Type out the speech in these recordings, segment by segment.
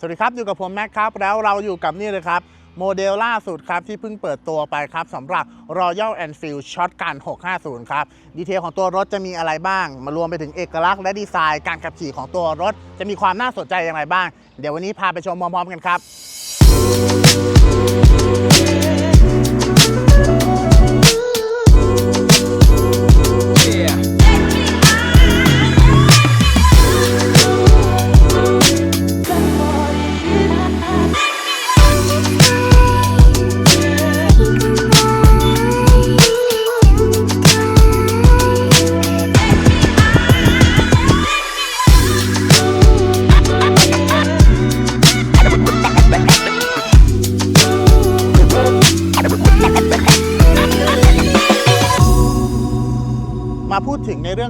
สวัสดีครับ อยู่กับผมแม็กครับ แล้วเราอยู่กับนี่เลยครับ โมเดลล่าสุดครับ ที่เพิ่งเปิดตัวไปครับสำหรับ Royal Enfield Shotgun 650 ครับ ดีเทลของตัวรถจะมีอะไรบ้าง มารวมไปถึงเอกลักษณ์และดีไซน์การขับขี่ของตัวรถ จะมีความน่าสนใจอย่างไรบ้าง เดี๋ยววันนี้พาไปชมพร้อมๆกันครับ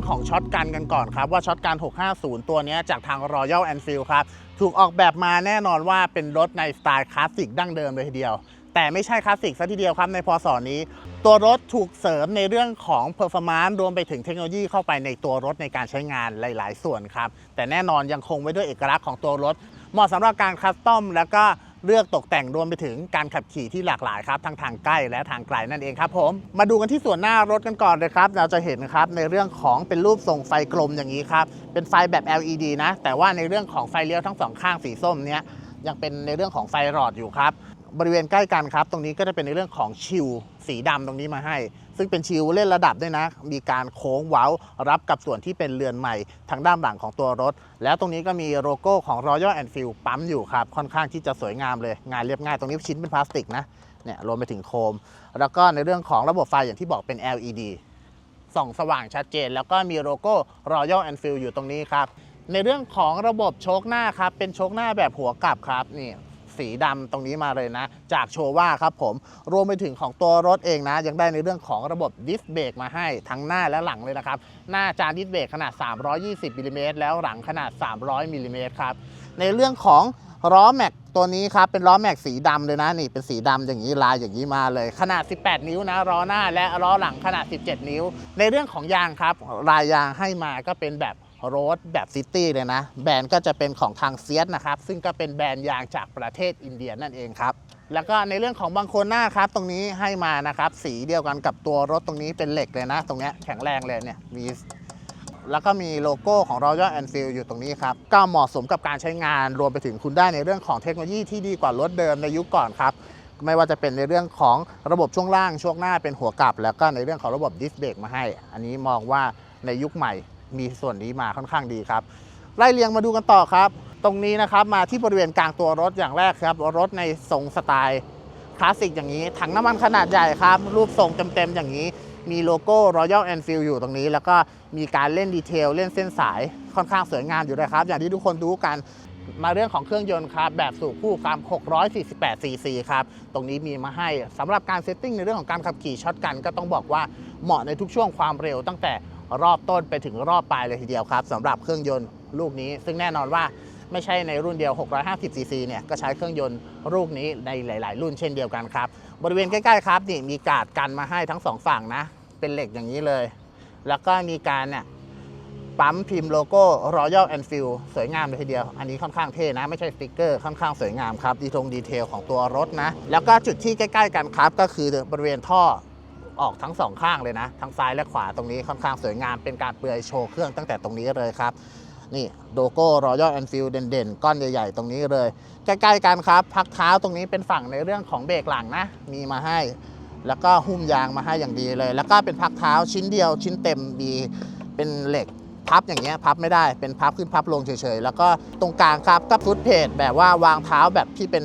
ของช็อตกันกันก่อนครับ ว่าช็อตกัน 650 ตัวนี้จากทาง Royal Enfield ครับ ถูกออกแบบมาแน่นอนว่าเป็นรถในสไตล์คลาสสิกดั้งเดิมเลยทีเดียว แต่ไม่ใช่คลาสสิกซะทีเดียวครับในพศนี้ ตัวรถถูกเสริมในเรื่องของ performance รวมไปถึงเทคโนโลยีเข้าไปในตัวรถในการใช้งานหลาย ๆ ส่วนครับแต่แน่นอนยังคงไว้ด้วยเอกลักษณ์ของตัวรถ เหมาะสำหรับการคัสตอมแล้วก็ เลือกตกแต่งรวมไปถึงการขับขี่ที่หลากหลายครับทั้งทางใกล้และทางไกลนั่นเองครับผมมาดูกันที่ส่วนหน้ารถกันก่อนเลยครับเราจะเห็นครับในเรื่องของเป็นรูปทรงไฟกลมอย่างนี้ครับเป็นไฟแบบ LED นะแต่ว่าในเรื่องของไฟเลี้ยวทั้งสองข้างสีส้มเนี้ยยังเป็นในเรื่องของไฟหลอดอยู่ครับ บริเวณใกล้กันครับ ตรงนี้ก็จะเป็นในเรื่องของชิลสีดำตรงนี้มาให้ ซึ่งเป็นชิลเล่นระดับด้วยนะ มีการโค้งเว้ารับกับส่วนที่เป็นเรือนใหม่ทางด้านหลังของตัวรถ แล้วตรงนี้ก็มีโลโก้ของ Royal Enfield ปั๊มอยู่ครับ ค่อนข้างที่จะสวยงามเลย งานเรียบง่ายตรงนี้ชิ้นเป็นพลาสติกนะเนี่ยรวมไปถึงโคม แล้วก็ในเรื่องของระบบไฟอย่างที่บอกเป็น LED ส่องสว่างชัดเจน แล้วก็มีโลโก้ Royal Enfield อยู่ตรงนี้ครับในเรื่องของระบบโชคหน้าครับเป็นโชคหน้าแบบหัวกลับครับนี่ สีดำตรงนี้มาเลยนะ จากโชว่าครับผม รวมไปถึงของตัวรถเองนะ ยังได้ในเรื่องของระบบดิสเบรกมาให้ทั้งหน้าและหลังเลยนะครับ หน้าจานดิสเบรกขนาด 320มิลลิเมตรแล้วหลังขนาด 300มิลลิเมตรครับ ในเรื่องของล้อแม็กตัวนี้ครับเป็นล้อแม็กสีดำเลยนะนี่เป็นสีดำอย่างนี้ลายอย่างนี้มาเลย ขนาด 18 นิ้วนะล้อหน้าและล้อหลังขนาด 17 นิ้ว ในเรื่องของยางครับลายยางให้มาก็เป็นแบบ รดแบบซิตี้เลยนะ แบรนด์ก็จะเป็นของทางเซียสนะครับ ซึ่งก็เป็นแบรนด์ยางจากประเทศอินเดียนั่นเองครับ แล้วก็ในเรื่องของบางโคนหน้าครับ ตรงนี้ให้มานะครับ สีเดียวกันกับตัวรถตรงนี้เป็นเหล็กเลยนะ ตรงนี้แข็งแรงเลยเนี่ยมีแล้วก็มีโลโก้ของ Royal Enfield อยู่ตรงนี้ครับ ก็เหมาะสมกับการใช้งานรวมไปถึงคุณได้ในเรื่องของเทคโนโลยีที่ดีกว่ารถเดิมในยุคก่อนครับ ไม่ว่าจะเป็นในเรื่องของระบบช่วงล่างช่วงหน้าเป็นหัวกลับ แล้วก็ในเรื่องของระบบดิสเบรกมาให้ อันนี้มองว่าในยุคใหม่ มีส่วนนี้มาค่อนข้างดีครับ ไล่เรียงมาดูกันต่อครับ ตรงนี้นะครับมาที่บริเวณกลางตัวรถอย่างแรกครับ รถในทรงสไตล์คลาสสิกอย่างนี้ ถังน้ำมันขนาดใหญ่ครับ รูปทรงเต็มๆอย่างนี้ มีโลโก้ Royal Enfield อยู่ตรงนี้ แล้วก็มีการเล่นดีเทลเล่นเส้นสายค่อนข้างสวยงามอยู่เลยครับ อย่างที่ทุกคนรู้กันมาเรื่องของเครื่องยนต์ครับ แบบสูบคู่ครับ648 cc ครับ ตรงนี้มีมาให้สำหรับการเซตติ้งในเรื่องของการขับขี่ช็อตกัน ก็ต้องบอกว่าเหมาะในทุกช่วงความเร็วตั้งแต่ รอบต้นไปถึงรอบปลายเลยทีเดียวครับสำหรับเครื่องยนต์ลูกนี้ ซึ่งแน่นอนว่าไม่ใช่ในรุ่นเดียว 650 cc เนี่ย ก็ใช้เครื่องยนต์ลูกนี้ในหลาย ๆ รุ่นเช่นเดียวกันครับ บริเวณใกล้ ๆ ครับนี่มีการ์ดกันมาให้ทั้งสองฝั่งนะ เป็นเหล็กอย่างนี้เลย แล้วก็มีการเนี่ยปั๊มพิมพ์โลโก้ Royal Enfield สวยงามเลยทีเดียว อันนี้ค่อนข้างเท่นะ ไม่ใช่สติกเกอร์ค่อนข้างสวยงามครับ ดีทงดีเทลของตัวรถนะ แล้วก็จุดที่ใกล้ ๆ กันครับ ก็คือบริเวณท่อ ออกทั้งสองข้างเลยนะ ทั้งซ้ายและขวาตรงนี้ค่อนข้างสวยงามเป็นการเปลือยโชว์เครื่องตั้งแต่ตรงนี้เลยครับนี่โลโก้ Royal Enfield เด่นๆ ก้อนใหญ่ๆ ตรงนี้เลย ใกล้ๆกันครับ พักเท้าตรงนี้เป็นฝั่งในเรื่องของเบรกหลังนะ มีมาให้ แล้วก็หุ้มยางมาให้อย่างดีเลย แล้วก็เป็นพักเท้าชิ้นเดียวชิ้นเต็มมีเป็นเหล็กพับอย่างเงี้ยพับไม่ได้เป็นพับขึ้นพับลงเฉยๆ แล้วก็ตรงกลางครับก็ฟุตเพจแบบว่าวางเท้าแบบที่เป็น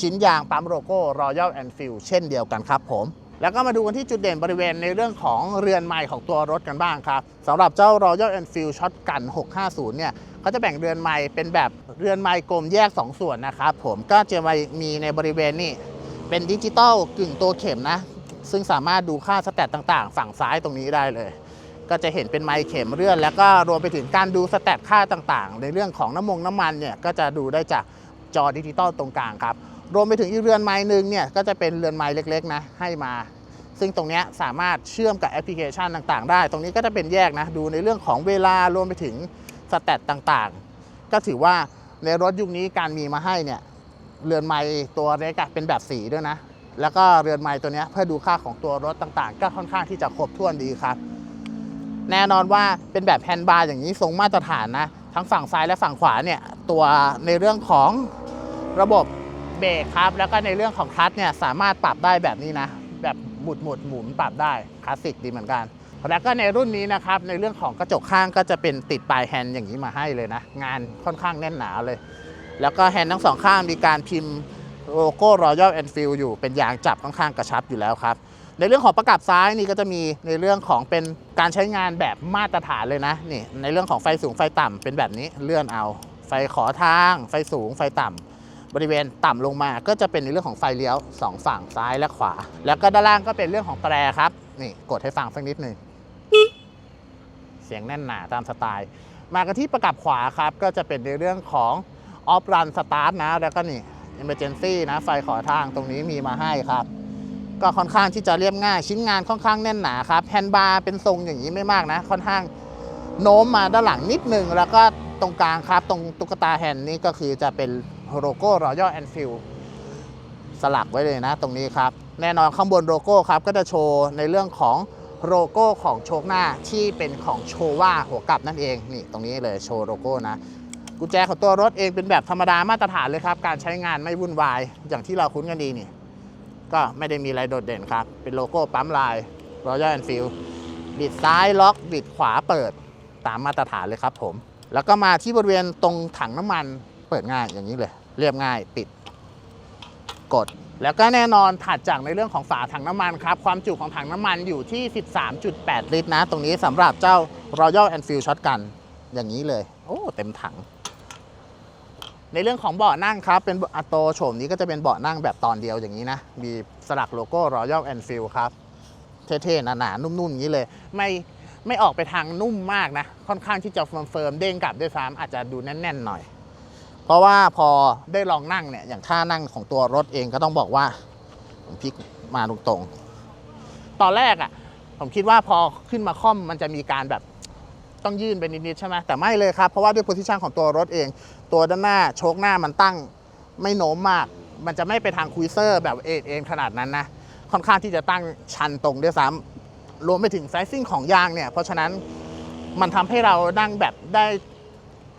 ชิ้นยางปั๊มโลโก้ Royal Enfield เช่นเดียวกันครับผม แล้วก็มาดูกันที่จุดเด่นบริเวณในเรื่องของเรือนไม้ของตัวรถกันบ้างครับสำหรับเจ้า Royal Enfield Shotgun 650 เนี่ยเขาจะแบ่งเรือนไม้เป็นแบบเรือนไม้กลมแยก 2 ส่วนนะครับผมก็จะมีในบริเวณนี่เป็นดิจิตอลกึ่งตัวเข็มนะ ซึ่งสามารถดูค่าสแตทต่างๆ ฝั่งซ้ายตรงนี้ได้เลย ก็จะเห็นเป็นไมค์เข็มเลื่อน แล้วก็รวมไปถึงการดูสแตทค่าต่างๆ ในเรื่องของน้ำมงน้ำมันเนี่ยก็จะดูได้จากจอดิจิตอลตรงกลางครับ รวมไปถึงอีกเรือนไม้หนึ่งเนี่ยก็จะเป็นเรือนไม้เล็กๆนะให้มา ซึ่งตรงนี้สามารถเชื่อมกับแอปพลิเคชันต่างๆ ได้ ตรงนี้ก็จะเป็นแยกนะดูในเรื่องของเวลารวมไปถึงสแตทต่างๆ ก็ถือว่าในรถยุคนี้การมีมาให้เนี่ยเรือนไม้ตัวเล็กเป็นแบบสีด้วยนะ แล้วก็เรือนไม้ตัวนี้เพื่อดูค่าของตัวรถต่างๆ ก็ค่อนข้างที่จะครบถ้วนดีครับ แน่นอนว่าเป็นแบบแฮนด์บาร์อย่างนี้ทรงมาตรฐานนะทั้งฝั่งซ้ายและฝั่งขวาเนี่ยตัวในเรื่องของระบบ เบรกครับ แล้วก็ในเรื่องของคลัตช์เนี่ยสามารถปรับได้แบบนี้นะ แบบหมุดหมุดหมุนปรับได้คลาสสิกดีเหมือนกัน แล้วก็ในรุ่นนี้นะครับ ในเรื่องของกระจกข้างก็จะเป็นติดปลายแฮนด์อย่างนี้มาให้เลยนะ งานค่อนข้างแน่นหนาเลย แล้วก็แฮนด์ทั้งสองข้างมีการพิมพ์โลโก้ Royal Enfield อยู่เป็นยางจับค่อนข้างกระชับอยู่แล้วครับ ในเรื่องของประกับซ้ายนี่ก็จะมีในเรื่องของเป็นการใช้งานแบบมาตรฐานเลยนะนี่ในเรื่องของไฟสูงไฟต่ำเป็นแบบนี้เลื่อนเอา ไฟขอทาง ไฟสูงไฟต่ำ บริเวณต่ำลงมาก็จะเป็นในเรื่องของไฟเลี้ยวสองฝั่งซ้ายและขวา แล้วก็ด้านล่างก็เป็นเรื่องของแตรครับนี่กดให้ฟังสักนิดหนึ่งเสียงแน่นหนาตามสไตล์ มากันที่ประกับขวาครับก็จะเป็นในเรื่องของออฟรันสตาร์ทนะแล้วก็นี่ Emergency นะไฟขอทางตรงนี้มีมาให้ครับ ก็ค่อนข้างที่จะเรียบง่าย ชิ้นงานค่อนข้างแน่นหนาครับแฮนด์บาร์เป็นทรงอย่างนี้ไม่มากนะ ค่อนข้างโน้มมาด้านหลังนิดนึง แล้วก็ตรงกลางครับ ตรงตุ๊กตาแฮนด์นี่ก็คือจะเป็น โลโก้ Royal Enfield สลักไว้เลยนะตรงนี้ครับ แน่นอนข้างบนโลโก้ครับ ก็จะโชว์ในเรื่องของโลโก้ของโชคหน้าที่เป็นของโชว่าหัวกลับนั่นเองนี่ตรงนี้เลยโชว์โลโก้นะกุญแจของตัวรถเองเป็นแบบธรรมดามาตรฐานเลยครับ การใช้งานไม่วุ่นวาย อย่างที่เราคุ้นกันดีนี่ ก็ไม่ได้มีอะไรโดดเด่นครับ เป็นโลโก้ปั๊มลาย Royal Enfield บิดซ้ายล็อกบิดขวาเปิดตามมาตรฐานเลยครับผม แล้วก็มาที่บริเวณตรงถังน้ำมัน เปิดง่ายอย่างนี้เลย เรียบง่ายปิดกด แล้วก็แน่นอนถัดจากในเรื่องของฝาถังน้ำมันครับ ความจุของถังน้ำมันอยู่ที่ 13.8 ลิตรนะ ตรงนี้สำหรับเจ้า Royal Enfield Shotgun อย่างนี้เลย โอ้ เต็มถัง ในเรื่องของเบาะนั่งครับ เป็นอัตโตโฉมนี้ก็จะเป็นเบาะนั่งแบบตอนเดียวอย่างนี้นะ มีสลักโลโก้ Royal Enfield ครับ เท่ๆหนาๆนุ่มๆอย่างนี้เลย ไม่ไม่ออกไปทางนุ่มมากนะ ค่อนข้างที่จะเฟิร์มๆเด้งกลับด้วยซ้ำอาจจะดูแน่นๆหน่อย เพราะว่าพอได้ลองนั่งเนี่ยอย่างท่านั่งของตัวรถเองก็ต้องบอกว่า ผมพลิกมาตรงๆ ตอนแรกอะ่ะ ผมคิดว่าพอขึ้นมาค่อมมันจะมีการแบบต้องยื่นไปนิดๆใช่ไหมแต่ไม่เลยครับ เพราะว่าด้วยโพซิชันของตัวรถเอง ตัวด้านหน้าโชคหน้ามันตั้งไม่โน้มมาก มันจะไม่ไปทางคุยเซอร์แบบเอ็นเอ็นขนาดนั้นนะค่อนข้างที่จะตั้งชันตรงด้วยซ้ำรวมไปถึงไซซิ่งของยางเนี่ย เพราะฉะนั้นมันทำให้เรานั่งแบบได้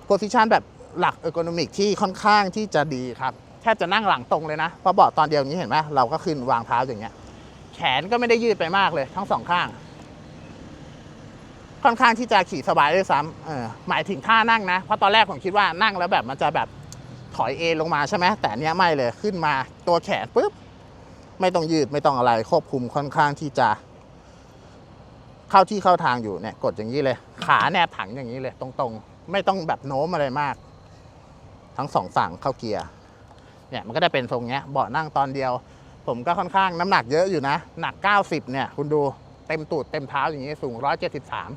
โพซิชันแบบ หลักเออร์โกนอมิกที่ค่อนข้างที่จะดีครับแทบจะนั่งหลังตรงเลยนะเพราะเบาะตอนเดียวนี้เห็นไหมเราก็ขึ้นวางเท้าอย่างเงี้ย แขนก็ไม่ได้ยืดไปมากเลยทั้งสองข้าง ค่อนข้างที่จะขี่สบายด้วยซ้ำเออหมายถึงท่านั่งนะ เพราะตอนแรกผมคิดว่านั่งแล้วแบบมันจะแบบถอยเอลงมาใช่ไหมแต่เนี้ยไม่เลยขึ้นมาตัวแขนปุ๊บไม่ต้องยืดไม่ต้องอะไรควบคุมค่อนข้างที่จะ เข้าที่เข้าทางอยู่เนี่ย กดอย่างนี้เลย ขาแนบถังอย่างนี้เลย ตรงๆ ไม่ต้องแบบโน้มอะไรมาก ทั้งสองฝั่งเข้าเกียร์เนี่ยมันก็ได้เป็นทรงเนี้ยเบาะนั่งตอนเดียว ผมก็ค่อนข้างน้ำหนักเยอะอยู่นะ หนัก 90 เนี่ยคุณดูเต็มตูดเต็มเท้าอย่างนี้สูง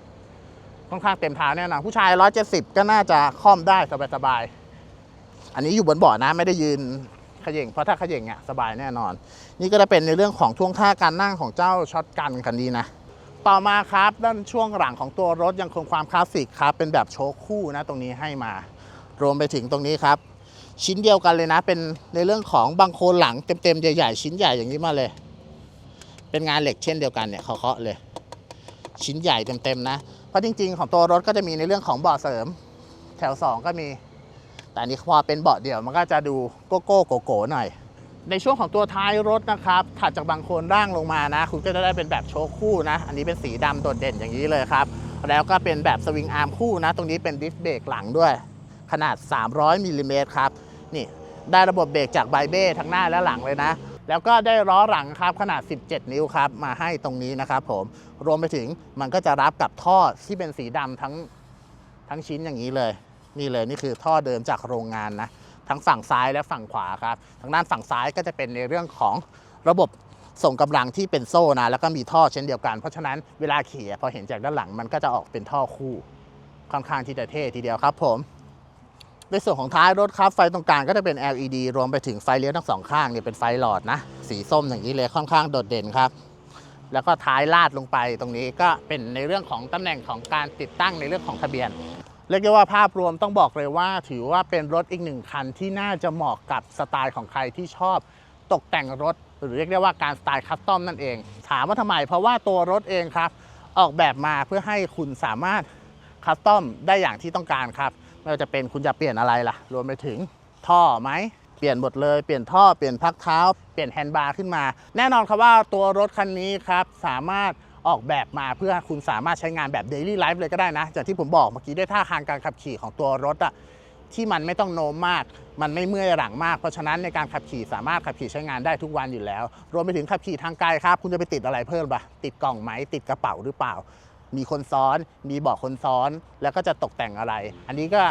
173 ค่อนข้างเต็มเท้าแน่นอนผู้ชาย 170 ก็น่าจะค่อมได้สบายๆอันนี้อยู่บนเบาะนะไม่ได้ยืนขย่งเพราะถ้าขย่งเนี่ยสบายแน่นอน นี่ก็จะเป็นในเรื่องของท่วงท่าการนั่งของเจ้าช็อตกันคันนี้นะต่อมาครับด้านช่วงหลังของตัวรถยังคงความคลาสสิกครับเป็นแบบโชว์คู่นะตรงนี้ให้มา รวมไปถึงตรงนี้ครับ ชิ้นเดียวกันเลยนะ เป็นในเรื่องของบังโคลนหลังเต็มๆใหญ่ๆชิ้นใหญ่อย่างนี้มาเลย เป็นงานเหล็กเช่นเดียวกันเนี่ยเคาะเลย ชิ้นใหญ่เต็มๆนะ เพราะจริง ๆ ของตัวรถก็จะมีในเรื่องของเบาะเสริม แถว 2 ก็มี แต่อันนี้พอเป็นเบาะเดี่ยวมันก็จะดูโก้โก้โกโก้หน่อย ในช่วงของตัวท้ายรถนะครับ ถัดจากบางโคลนร่างลงมานะ คุณก็จะได้เป็นแบบโชว์คู่นะ อันนี้เป็นสีดำโดดเด่นอย่างนี้เลยครับแล้วก็เป็นแบบสวิงอาร์มคู่นะ ตรงนี้เป็นดิสเบรกหลังด้วย ขนาด 300มิลลิเมตรครับนี่ได้ระบบเบรกจากไบเบ้ทั้งหน้าและหลังเลยนะ แล้วก็ได้ล้อหลังครับขนาด 17 นิ้วครับมาให้ตรงนี้นะครับผมรวมไปถึงมันก็จะรับกับท่อที่เป็นสีดำทั้งทั้งชิ้นอย่างนี้เลย นี่เลยนี่คือท่อเดิมจากโรงงานนะทั้งฝั่งซ้ายและฝั่งขวาครับทางด้านฝั่งซ้ายก็จะเป็นในเรื่องของระบบส่งกำลังที่เป็นโซ่นะแล้วก็มีท่อเช่นเดียวกัน เพราะฉะนั้นเวลาขี่พอเห็นจากด้านหลังมันก็จะออกเป็นท่อคู่ค่อนข้างที่จะเท่ทีเดียวครับผม ในส่วนของท้ายรถครับไฟตรงกลางก็จะเป็น LED รวมไปถึงไฟเลี้ยวทั้งสองข้างเนี่ยเป็นไฟหลอดนะ สีส้มอย่างนี้เลยค่อนข้างโดดเด่นครับ แล้วก็ท้ายลาดลงไปตรงนี้ก็เป็นในเรื่องของตำแหน่งของการติดตั้งในเรื่องของทะเบียนเรียกได้ว่าภาพรวมต้องบอกเลยว่า ถือว่าเป็นรถอีกหนึ่งคันที่น่าจะเหมาะกับสไตล์ของใครที่ชอบตกแต่งรถ หรือเรียกได้ว่าการสไตล์คัสตอมนั่นเอง ถามว่าทำไม เพราะว่าตัวรถเองครับ ออกแบบมาเพื่อให้คุณสามารถคัสตอมได้อย่างที่ต้องการครับ ไม่ว่าจะเป็นคุณจะเปลี่ยนอะไรล่ะ รวมไปถึงท่อไหมเปลี่ยนหมดเลยเปลี่ยนท่อเปลี่ยนพักเท้า เปลี่ยนแฮนด์บาร์ขึ้นมา แน่นอนครับว่าตัวรถคันนี้ครับสามารถออกแบบมาเพื่อคุณสามารถใช้งานแบบ Daily Life เลยก็ได้นะอย่างที่ผมบอกเมื่อกี้ด้วยท่าทางการขับขี่ของตัวรถอะที่มันไม่ต้องโน้มมาก มันไม่เมื่อยหลังมาก เพราะฉะนั้นในการขับขี่สามารถขับขี่ใช้งานได้ทุกวันอยู่แล้ว รวมไปถึงขับขี่ทางไกลครับ คุณจะไปติดอะไรเพิ่มปะติดกล่องไหมติดกระเป๋าหรือเปล่า มีคนซ้อน มีเบาะคนซ้อน แล้วก็จะตกแต่งอะไร อันนี้ก็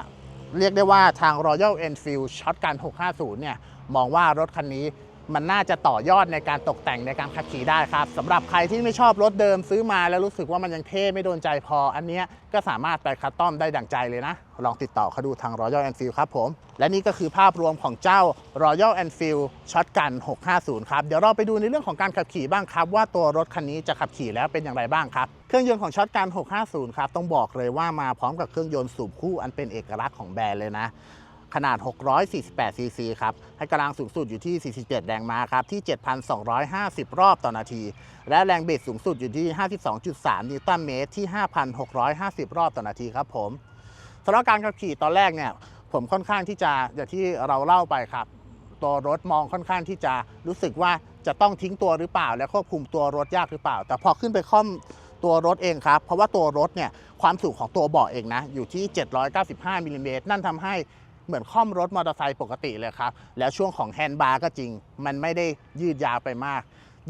เรียกได้ว่าทาง Royal Enfield Shotgun 650 เนี่ย มองว่ารถคันนี้ มันน่าจะต่อยอดในการตกแต่งในการขับขี่ได้ครับสำหรับใครที่ไม่ชอบรถเดิมซื้อมาแล้วรู้สึกว่ามันยังเท่ไม่โดนใจพอ อันเนี้ยก็สามารถไปคัสตอมได้ดั่งใจเลยนะ ลองติดต่อเขาดูทาง Royal Enfield ครับผม และนี่ก็คือภาพรวมของเจ้า Royal Enfield Shotgun 650 ครับ เดี๋ยวเราไปดูในเรื่องของการขับขี่บ้างครับ ว่าตัวรถคันนี้จะขับขี่แล้วเป็นอย่างไรบ้างครับเครื่องยนต์ของ Shotgun 650 ครับ ต้องบอกเลยว่ามาพร้อมกับเครื่องยนต์สูบคู่อันเป็นเอกลักษณ์ของแบรนด์เลยนะ ขนาด 648 ซีซีครับ ให้กำลังสูงสุดอยู่ที่ 47 แรงม้าครับ ที่ 7,250 รอบต่อนาที และแรงบิดสูงสุดอยู่ที่ 52.3 นิวตันเมตร ที่ 5,650 รอบต่อนาทีครับผมสำหรับการขับขี่ตอนแรกเนี่ย ผมค่อนข้างที่จะอย่างที่เราเล่าไปครับ ตัวรถมองค่อนข้างที่จะรู้สึกว่าจะต้องทิ้งตัวหรือเปล่า และควบคุมตัวรถยากหรือเปล่า แต่พอขึ้นไปค่อมตัวรถเองครับ เพราะว่าตัวรถเนี่ยความสูงของตัวเบาะเองนะ อยู่ที่ 795มิลลิเมตรนั่นทำให้ เหมือนค่อมรถมอเตอร์ไซค์ปกติเลยครับ แล้วช่วงของแฮนด์บาร์ก็จริง มันไม่ได้ยืดยาวไปมาก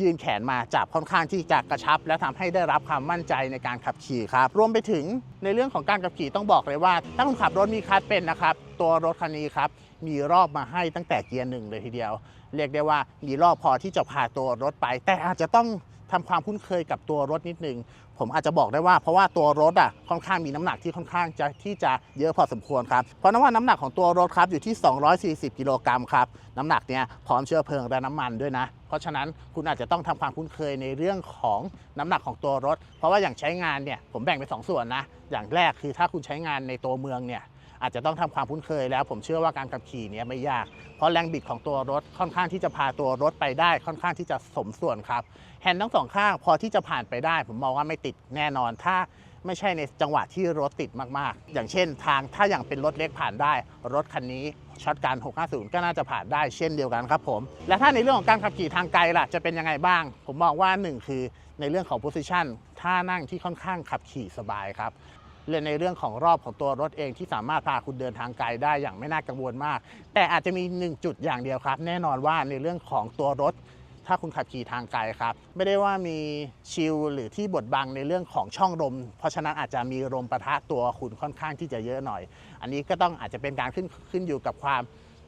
ยื่นแขนมาจับค่อนข้างที่จะกระชับ และทำให้ได้รับความมั่นใจในการขับขี่ครับ รวมไปถึงในเรื่องของการขับขี่ต้องบอกเลยว่า ถ้าคุณขับรถมีคลัตช์เป็นนะครับ ตัวรถคันนี้ครับมีรอบมาให้ตั้งแต่เกียร์หนึ่งเลยทีเดียว เรียกได้ว่ามีรอบพอที่จะพาตัวรถไป แต่อาจจะต้อง ทำความคุ้นเคยกับตัวรถนิดนึง ผมอาจจะบอกได้ว่าเพราะว่าตัวรถอะค่อนข้างมีน้ำหนักที่ค่อนข้างจะที่จะเยอะพอสมควรครับเพราะนั้นว่าน้ำหนักของตัวรถครับอยู่ที่ 240 กิโลกรัมครับน้ำหนักเนี้ยพร้อมเชื้อเพลิงและน้ำมันด้วยนะ เพราะฉะนั้นคุณอาจจะต้องทำความคุ้นเคยในเรื่องของน้ำหนักของตัวรถ เพราะว่าอย่างใช้งานเนี่ยผมแบ่งเป็นสองส่วนนะอย่างแรกคือถ้าคุณใช้งานในตัวเมืองเนี่ย อาจจะต้องทำความคุ้นเคยแล้วผมเชื่อว่าการขับขี่เนี้ยไม่ยาก เพราะแรงบิดของตัวรถค่อนข้างที่จะพาตัวรถไปได้ค่อนข้างที่จะสมส่วนครับแฮนด์ทั้งสองข้างพอที่จะผ่านไปได้ ผมมองว่าไม่ติดแน่นอนถ้าไม่ใช่ในจังหวะที่รถติดมากๆ อย่างเช่นทางถ้าอย่างเป็นรถเล็กผ่านได้ รถคันนี้ช็อตการ 650 ก็น่าจะผ่านได้เช่นเดียวกันครับผม และถ้าในเรื่องของการขับขี่ทางไกลล่ะ จะเป็นยังไงบ้าง ผมมองว่าหนึ่งคือในเรื่องของ position ท่านั่งที่ค่อนข้างขับขี่สบายครับ เรื่องในเรื่องของรอบของตัวรถเองที่สามารถพาคุณเดินทางไกลได้อย่างไม่น่ากังวลมาก แต่อาจจะมีหนึ่งจุดอย่างเดียวครับ แน่นอนว่าในเรื่องของตัวรถถ้าคุณขับขี่ทางไกลครับ ไม่ได้ว่ามีชิลหรือที่บดบังในเรื่องของช่องลม เพราะฉะนั้นอาจจะมีลมประทะตัวคุณค่อนข้างที่จะเยอะหน่อย อันนี้ก็ต้องอาจจะเป็นการขึ้นขึ้นอยู่กับความ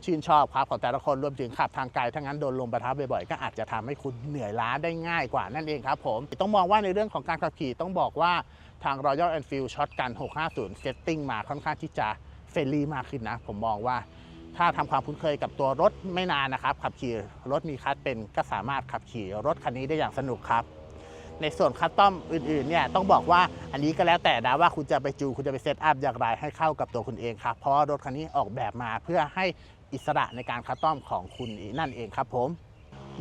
ชื่นชอบครับของแต่ละคนรวมถึงขับทางไกลถ้างั้นโดนลมประทะบ่อยๆก็อาจจะทำให้คุณเหนื่อยล้าได้ง่ายกว่านั่นเองครับผมต้องมองว่าในเรื่องของการขับขี่ต้องบอกว่า ทาง Royal Enfield Shotgun 650 Setting มาค่อนข้างที่จะเฟรนลี่มากขึ้นนะ ผมมองว่าถ้าทำความคุ้นเคยกับตัวรถไม่นานนะครับ ขับขี่รถมีคัสเป็นก็สามารถขับขี่รถคันนี้ได้อย่างสนุกครับ ในส่วนคัสตอมอื่นๆเนี่ยต้องบอกว่าอันนี้ก็แล้วแต่นะว่าคุณจะไปจูคุณจะไปเซตอัพอย่างไรให้เข้ากับตัวคุณเองครับ เพราะว่ารถคันนี้ออกแบบมาเพื่อให้อิสระในการคัสตอมของคุณนั่นเองครับผม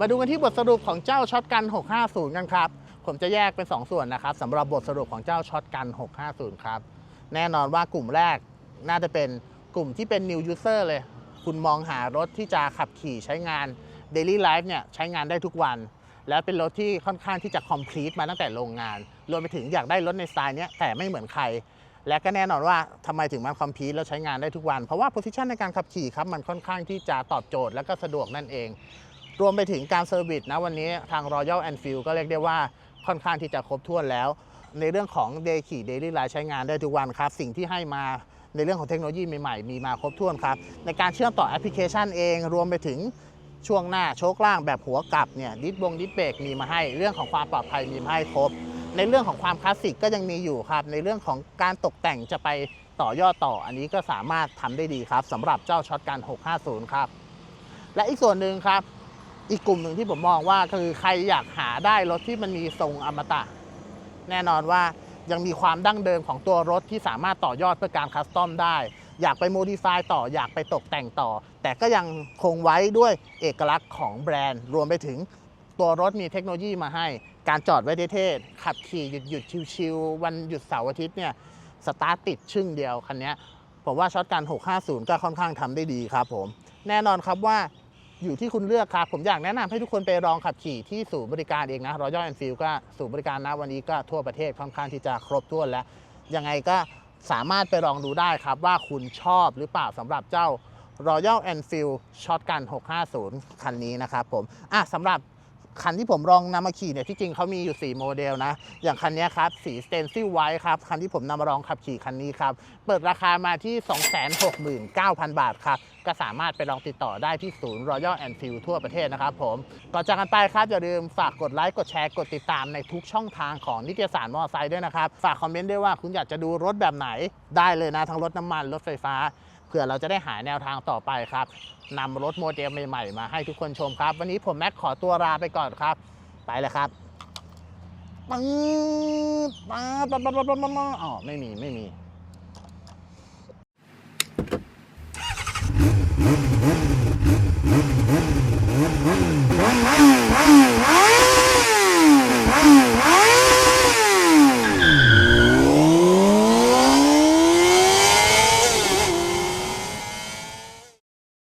มาดูกันที่บทสรุปของเจ้าช็อตกัน 650 กันครับ ผมจะแยกเป็น 2 ส่วนนะครับสำหรับบทสรุปของเจ้าช็อตกัน 650 ครับ แน่นอนว่ากลุ่มแรกน่าจะเป็นกลุ่มที่เป็น new user เลย คุณมองหารถที่จะขับขี่ใช้งาน daily life เนี่ยใช้งานได้ทุกวัน และเป็นรถที่ค่อนข้างที่จะ complete มาตั้งแต่โรงงาน รวมไปถึงอยากได้รถในสไตล์เนี้ยแต่ไม่เหมือนใคร และก็แน่นอนว่าทำไมถึงมันคอมพิวแล้วใช้งานได้ทุกวัน เพราะว่า position ในการขับขี่ครับมันค่อนข้างที่จะตอบโจทย์และก็สะดวกนั่นเอง รวมไปถึงการเซอร์วิสนะวันนี้ทาง Royal Enfield ก็เรียกได้ว่า ค่อนข้างที่จะครบถ้วนแล้ว ในเรื่องของ Day ขี่ Daily Life ใช้งานได้ทุกวันครับ สิ่งที่ให้มาในเรื่องของเทคโนโลยีใหม่ๆ มีมาครบถ้วนครับ ในการเชื่อมต่อแอปพลิเคชันเองรวมไปถึงช่วงหน้าโชคล่างแบบหัวกลับเนี่ยดิสบงดิสเบรกมีมาให้ เรื่องของความปลอดภัยมีมาให้ครบ ในเรื่องของความคลาสสิกก็ยังมีอยู่ครับ ในเรื่องของการตกแต่งจะไปต่อยอดต่ออันนี้ก็สามารถทำได้ดีครับสำหรับเจ้าช็อตกัน650 ครับ และอีกส่วนหนึ่งครับ อีกกลุ่มหนึ่งที่ผมมองว่าคือใครอยากหาได้รถที่มันมีทรงอมตะ แน่นอนว่ายังมีความดั้งเดิมของตัวรถที่สามารถต่อยอดเพื่อการคัสตอมได้ อยากไปโมดิฟายต่ออยากไปตกแต่งต่อ แต่ก็ยังคงไว้ด้วยเอกลักษณ์ของแบรนด์ รวมไปถึงตัวรถมีเทคโนโลยีมาให้ การจอดไว้เท่ๆขับขี่หยุดหยุดชิวๆวันหยุดเสาร์อาทิตย์เนี่ยสตาร์ทติดชึ่งเดียวคันนี้ผมว่าช็อตกัน650 ก็ค่อนข้างทำได้ดีครับผม แน่นอนครับว่า อยู่ที่คุณเลือกครับผมอยากแนะนำให้ทุกคนไปลองขับขี่ที่ศูนย์บริการเองนะรอยัลแอนฟิลก็ศูนย์บริการนะวันนี้ก็ทั่วประเทศค่อนข้างที่จะครบถ้วนแล้ว ยังไงก็สามารถไปลองดูได้ครับว่าคุณชอบหรือเปล่าสำหรับเจ้า Royal Enfield Shotgun 650 คันนี้นะครับผมอะสำหรับ คันที่ผมลองนำมาขี่เนี่ยที่จริงเขามีอยู่ 4 โมเดลนะ อย่างคันนี้ครับ สี Stencil White ครับ คันที่ผมนำมาลองขับขี่คันนี้ครับ เปิดราคามาที่ 269,000 บาทครับ ก็สามารถไปลองติดต่อได้ที่ศูนย์ Royal Enfield ทั่วประเทศนะครับผมก่อนจากกันไปครับอย่าลืมฝากกดไลค์กดแชร์กดติดตามในทุกช่องทางของนิตยสารมอเตอร์ไซค์ด้วยนะครับฝากคอมเมนต์ด้วยว่าคุณอยากจะดูรถแบบไหนได้เลยนะทั้งรถน้ำมันรถไฟฟ้า เพื่อเราจะได้หาแนวทางต่อไปครับนำรถโมเดลใหม่ๆมาให้ทุกคนชมครับ วันนี้ผมแม็กขอตัวลาไปก่อนครับ ไปเลยครับปังปังปังปังปังปังอ๋อไม่มีไม่มี